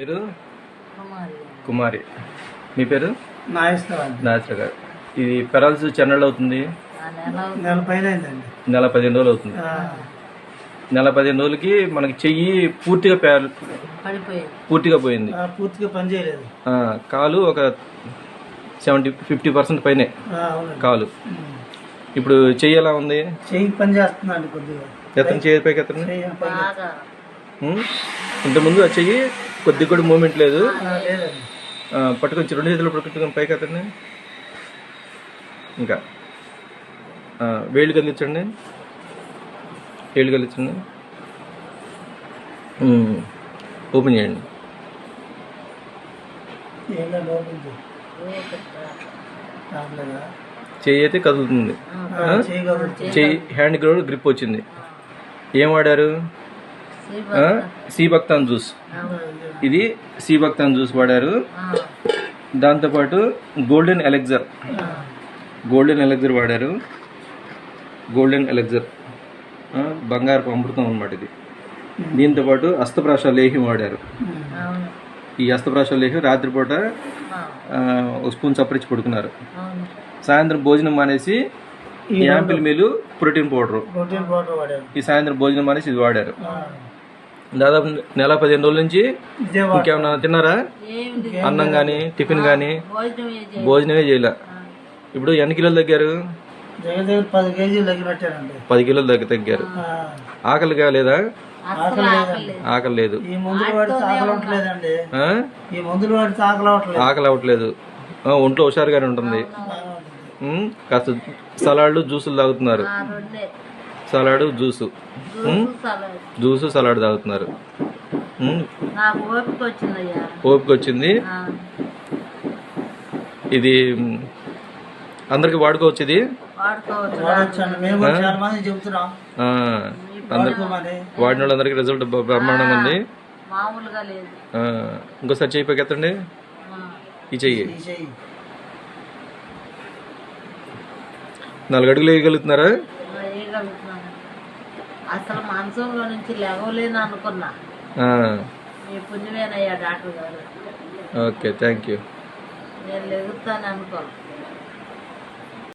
పేరు? కుమారి. మీ పేరు? నాగేశ్వరం గారు. ఇది పెరాల్సిస్ చెన్నెళ్ళు అవుతుంది? నెల పదిహేను రోజులు అవుతుంది. ఆ, నెల పదిహేను రోజులకి మనకి చెయ్యి పూర్తిగా పూర్తిగా పోయింది. పూర్తిగా పని చేయలేదు. ఆ, కాలు ఒక సెవెంటీ ఫిఫ్టీ పర్సెంట్ పైనే కాలు. ఇప్పుడు చెయ్యి ఎలా ఉంది? చెయ్యి పని చేస్తుందండి కొద్దిగా. ఎత్తని పైకి ఎత్తని ఇంతకుముందు ఆ చెయ్యి కొద్దిగా కూడా మూమెంట్ లేదు. పట్టుకొని రెండు చేతులు పట్టుకొని పైకి ఎత్తండి ఇంకా. వేళ్ళు కదిలించండి వేళ్ళు కదిలించండి. ఓపెన్ చేయండి. చేయి. అయితే కదులుతుంది. చెయ్యి హ్యాండ్ కూడా గ్రిప్ వచ్చింది. ఏం వాడారు? Sea buckthorn juice. ఇది సీబక్తాన్ జ్యూస్ వాడారు. దాంతోపాటు గోల్డెన్ ఎలెక్జర్. గోల్డెన్ ఎలెక్జర్ వాడారు. Golden elixir. బంగారపు అమృతం అన్నమాట ఇది. దీంతో పాటు అస్తప్రాశ లేహ్యం వాడారు. ఈ అస్తప్రాశ లేహ్యం రాత్రిపూట ఒక స్పూన్ చప్పరించి పడుకున్నారు. సాయంత్రం భోజనం మానేసి ఈ యాంపిల్ మీలు ప్రోటీన్ పౌడర్. ప్రోటీన్ పౌడర్ వాడాను ఈ సాయంత్రం భోజనం మానేసి ఇది వాడారు. దాదాపు నెల పదిహేను రోజుల నుంచి. ఇంకేమన్నా తిన్నారా? అన్నం కానీ టిఫిన్ కానీ? భోజనమే చేయలే. ఇప్పుడు ఎన్ని కిలోలు తగ్గారు? దగ్గర దగ్గర పది కిలోలు తగ్గి తగ్గారు. ఆకలి కాలేదా ఆకలి లేదు. ఆకలి అవ్వట్లేదు. ఒంట్లో హుషారుగానే ఉంటుంది. కాస్త సలాడ్లు జ్యూసులు తాగుతున్నారు. Salad juice. Juice salad. తాగుతున్నారు. ఓపిక వచ్చింది ఇది అందరికి వాడుకోవచ్చు ఇది? వాడిన వాళ్ళందరికీ రిజల్ట్ బ్రహ్మాండంగా ఉంది. మామూలుగా లేదు. ఆ, ఇంకోసారి చెయ్యి పైకి ఎత్తండి. ఈ చెయ్యి. నాలుగు అడుగులు వేయగలుగుతున్నారా? అసలు మంచంలో నుంచి లేవలేను అనుకున్నా. మీ పుణ్యమేనయ్యా డాక్టర్ గారు. ఓకే థ్యాంక్ యూ నేను లెగుతాను అనుకోను.